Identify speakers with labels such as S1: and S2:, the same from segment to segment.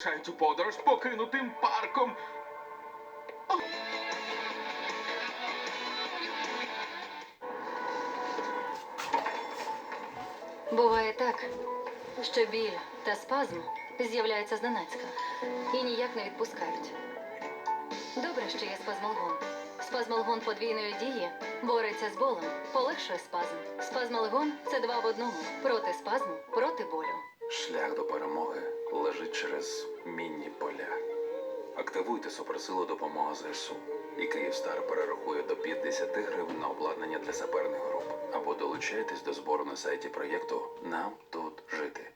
S1: Шайцю подорож покинутим парком.
S2: Буває так, що біль та спазм з'являються зненацька і ніяк не відпускають. Добре, що є спазмолгон. Спазмолгон подвійної дії бореться з болем, полегшує спазм. Спазмолгон це два в одному проти спазму, проти болю.
S3: Шлях до перемоги лежить через мінні поля. Активуйте суперсилу допомога ЗСУ. І Київстар перерахує до 50 гривень на обладнання для саперних груп. Або долучайтесь до збору на сайті проєкту Нам тут жити.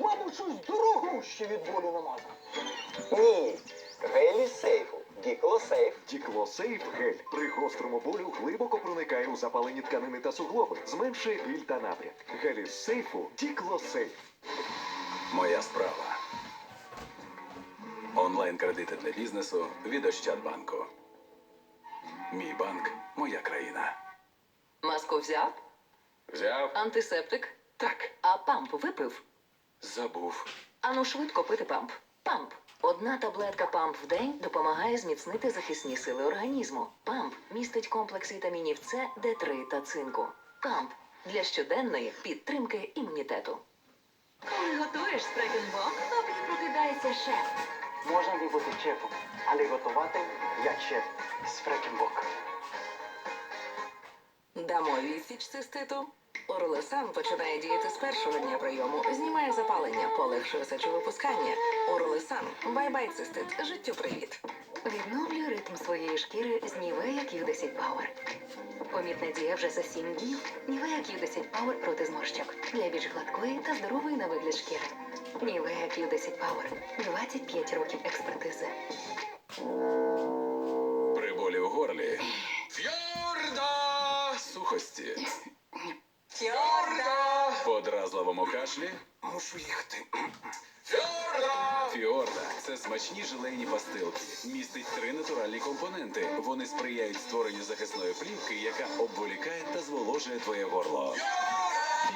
S4: Мабуть, щось дорогуще від болю намазав.
S5: Ні, гелі сейфу. Діклосейф.
S6: Діклосейф гель при гострому болю глибоко проникає у запалені тканини та суглоби, зменшує біль та напряг. Гель із сейфу Діклосейф.
S3: Моя справа. Онлайн-кредити для бізнесу від Ощадбанку. Мій банк моя країна.
S7: Маску взяв?
S3: Взяв?
S7: Антисептик?
S3: Так.
S7: А памп випив?
S3: Забув.
S7: Ану швидко пити памп. Памп. Одна таблетка памп в день допомагає зміцнити захисні сили організму. Памп містить комплекс вітамінів С, Д3 та цинку. Памп для щоденної підтримки імунітету. Коли готуєш спрекенбок, тобі прокидається шеф.
S4: Можна не бути шефом, але готувати як шеф з Фрекенбок.
S7: Дамо відсіч циститу. Орлесан починає діяти з першого дня прийому, знімає запалення, полегшує сечовипускання. Орлесан, бай-бай цистит, життю привіт.
S2: Відновлює ритм своєї шкіри з Нівея Q10 Power. Помітна дія вже за 7 днів. Нівея Q10 Power проти зморщок. Для більш гладкої та здорової на вигляд шкіри. Нівея Q10 Power. 25 років експертизи.
S3: При болі в горлі. Фьорда! Сухості. Фьорда! Подразливому кашлі. Мушу їхати. Фьорда! Фіорда це смачні желейні пастилки. Містить три натуральні компоненти. Вони сприяють створенню захисної плівки, яка обволікає та зволожує твоє горло.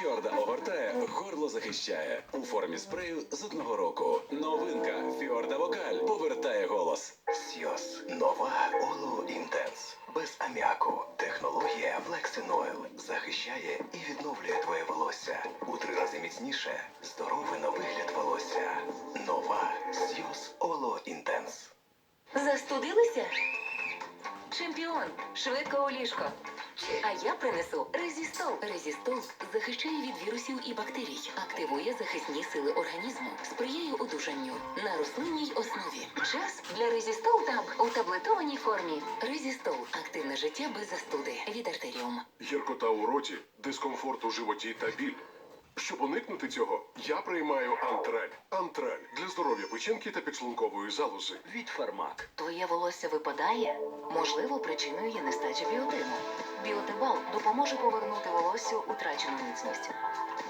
S3: Фьорда огортає, горло захищає. У формі спрею з одного року. Новинка Фьорда Вокаль повертає голос.
S8: Сйоз. Нова Оло Інтенс. Без аміаку. Технологія Flexin Oil захищає і відновлює твоє волосся. У три рази міцніше. Здоровий на вигляд волосся. Нова Сьюз Оло Інтенс.
S2: Застудилися? Чемпіон, швидко у ліжко. А я принесу резістол. Резістол захищає від вірусів і бактерій, активує захисні сили організму, сприяє одужанню на рослинній основі. Час для резістол таб у таблетованій формі. Резістол активне життя без застуди від артеріум.
S9: Гіркота у роті, дискомфорт у животі та біль. Щоб уникнути цього, я приймаю антраль. Антраль для здоров'я печінки та підшлункової залози.
S8: Від Фармак.
S2: Твоє волосся випадає? Можливо, причиною є нестача біотину. Біотибал допоможе повернути волоссю утрачену міцність.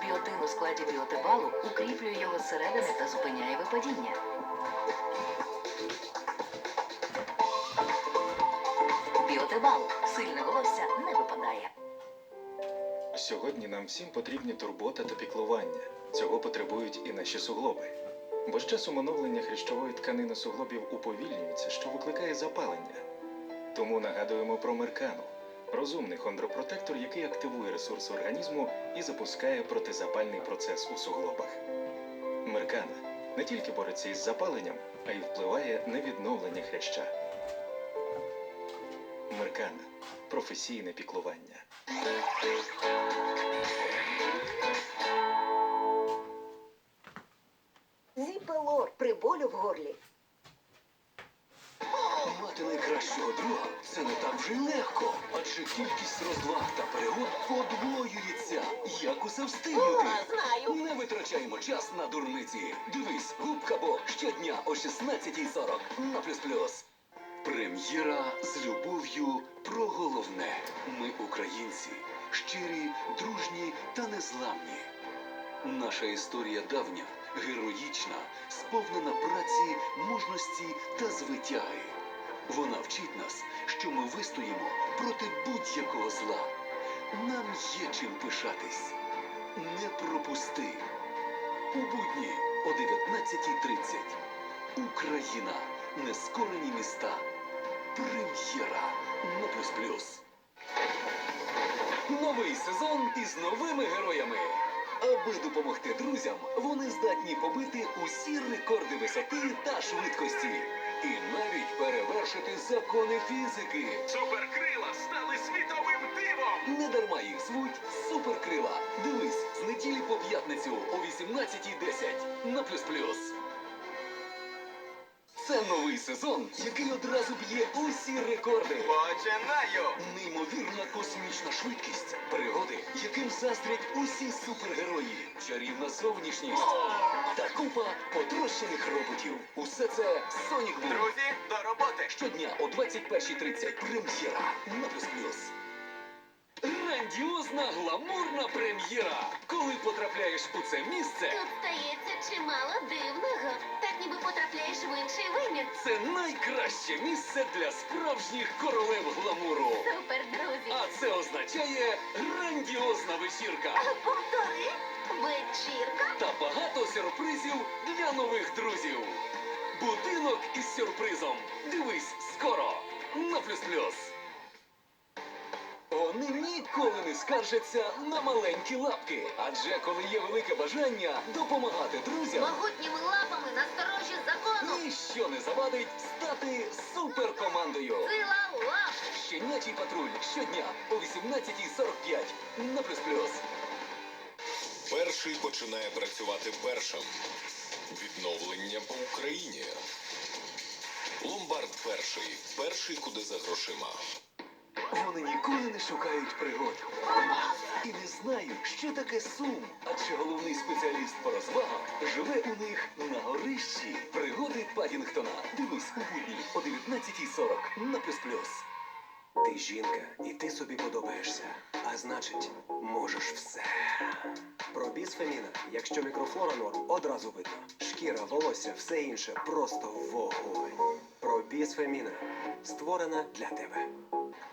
S2: Біотин у складі біотибалу укріплює його зсередини та зупиняє випадіння. Біотибал сильне волосся не випадає.
S10: Сьогодні нам всім потрібні турбота та піклування. Цього потребують і наші суглоби. Бо з часом оновлення хрящової тканини суглобів уповільнюється, що викликає запалення. Тому нагадуємо про меркану розумний хондропротектор, який активує ресурси організму і запускає протизапальний процес у суглобах. Меркана не тільки бореться із запаленням, а й впливає на відновлення хряща. Меркана професійне піклування.
S7: Зіпелор при болю в горлі.
S8: Мати найкращого друга це не так вже й легко. Адже кількість розваг та пригод подвоюється. Як усе встигнути?
S7: знаю.
S8: Не витрачаємо час на дурниці. Дивись, губка Боб щодня о 16.40 на плюс плюс. Прем'єра з любов'ю про головне. Ми українці, щирі, дружні та незламні. Наша історія давня, героїчна, сповнена праці, мужності та звитяги. Вона вчить нас, що ми вистоїмо проти будь-якого зла. Нам є чим пишатись. Не пропусти. У будні о 19.30. Україна. Нескорені міста. Прем'єра на плюс плюс. Новий сезон із новими героями. Аби допомогти друзям, вони здатні побити усі рекорди висоти та швидкості. І навіть перевершити закони фізики.
S1: Суперкрила стали світовим дивом!
S8: Не дарма їх звуть Суперкрила. Дивись з неділі по п'ятницю о 18.10 на плюс плюс. Це новий сезон, який одразу б'є усі рекорди.
S5: Починаю!
S8: Неймовірна космічна швидкість, пригоди, яким заздрять усі супергерої, чарівна зовнішність та купа потрощених роботів. Усе це Сонік Бум.
S5: Друзі, до роботи!
S8: Щодня о 21.30 прем'єра на плюс плюс. Грандіозна гламурна прем'єра. Коли потрапляєш у це місце,
S11: Тут стається чимало дивного. Так ніби потрапляєш в інший вимір.
S8: це найкраще місце для справжніх королев гламуру.
S11: Супер, друзі.
S8: А це означає грандіозна вечірка
S11: Повтори. Вечірка.
S8: та багато сюрпризів для нових друзів. Будинок із сюрпризом. Дивись скоро на плюс плюс. Вони ніколи не скаржаться на маленькі лапки, адже коли є велике бажання допомагати друзям,
S11: Могутніми лапами на сторожі закону.
S8: ніщо не завадить стати суперкомандою.
S11: Сила лап.
S8: Щенячий патруль щодня о 18.45 на плюс плюс.
S12: Перший починає працювати першим. Відновлення по Україні. Ломбард перший. Перший куди за грошима.
S8: Вони ніколи не шукають пригод і не знають, що таке сум. Адже головний спеціаліст по розвагах живе у них на горищі. Пригоди Падінгтона. Дивись у будні о 19.40 на плюс плюс.
S5: Ти жінка, і ти собі подобаєшся. А значить, можеш все. Про бісфеміна, якщо мікрофлора норм, одразу видно. Шкіра, волосся, все інше просто вогонь. Про бісфеміна створена для тебе.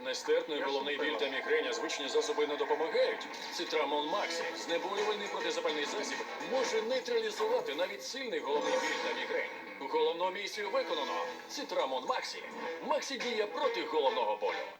S13: Нестерпний головний біль та мігреня звичні засоби не допомагають. Цитрамон Максі, знеболювальний протизапальний засіб, може нейтралізувати навіть сильний головний біль та мігрень. Головну місію виконано. Цитрамон Максі. Максі діє проти головного болю.